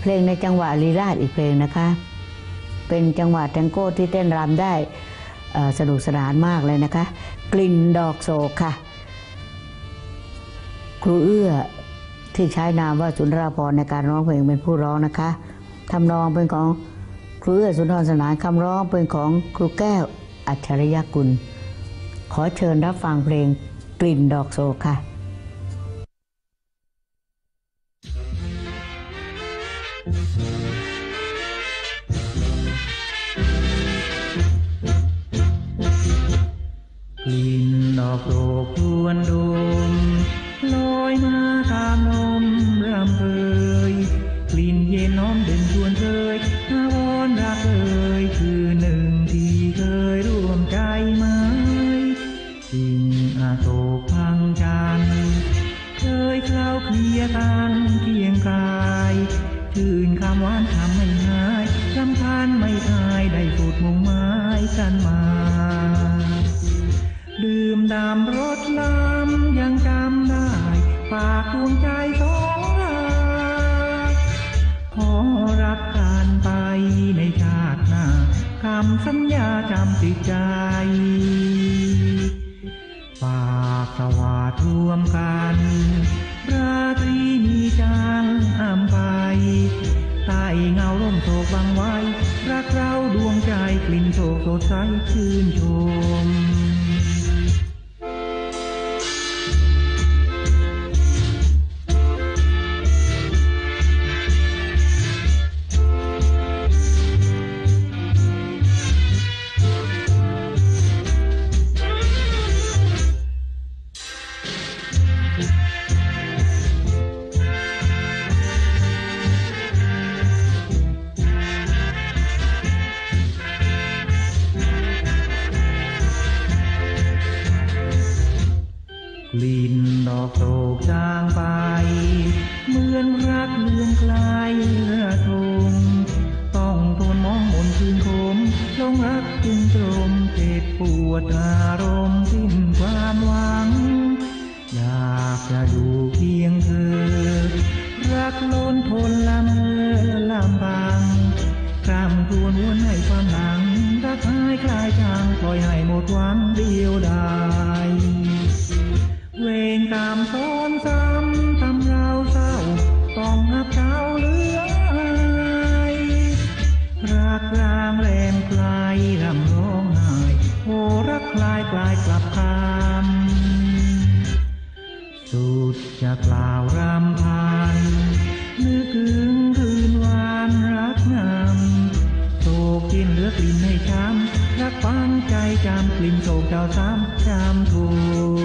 เพลงในจังหวะลีลาดอีกเพลงนะคะ เป็นจังหวะแทงโก้ที่เต้นรำได้สนุกสนานมากเลยนะคะ กลิ่นดอกโศกค่ะ ครูเอื้อที่ใช้นามว่าสุนทราพรในการร้องเพลงเป็นผู้ร้องนะคะทำนองเป็นของครูเอื้อสุนทรสนานคำร้องเป็นของครูแก้วอัจฉริยกุล ขอเชิญรับฟังเพลงกลิ่นดอกโศกค่ะ ลิ่นดอกโศกชวนดมลอยมาตามลมรำเพยกลิ่นเย็นน้อมเด่นชวนเคยอาวรรักเอ่ยคือหนึ่งที่เคยร่วมใจไหมสิ่งอาโศกพังจันเคยเคล้าเคลียกันเคียงกายชื่นคำหวานทำไม่หายรำคาญไม่อายได้สูดมุ่งไม้กันมา ดื่มดำรสลำยังจำได้ฝากดวงใจสองเราขอรักกันไปในชาติหน้าคำสัญญาจำติดใจฝากสวาดรวมกันราตรีมีจันอ่ำไปใต้เงาร่มโศกบังไว้ รักเราดวงใจกลิ่นโศกสดใสชื่นชม ลิ่นดอกโศกจางไป เหมือนรักเลือนกลระทงต้องทนมองมนคืนคมลงรักจึงตรมเจ็บปวดอารมณ์สิ้นความหวัง อยากจะอยู่เพียงเธอ รักล้นทนละเมอลำพังกรำครวญวนให้ความหลังรักหายคลายจางปล่อยให้หมดหวังเดียวดายามซ้อนซ้ำทำเราเศร้าต้องหักเจ้าเหลืออายรักรางแรงไกลรำร้องไห้โหรักคลายกลายกลับคำสุดจะกล่าวรำพันนึกถึงคืนวานรักงามโศกกินเหลือกลิ่นให้ช้ำรักฟังใจจำกลิ่นโศกเจ้าซ้ำจำทุก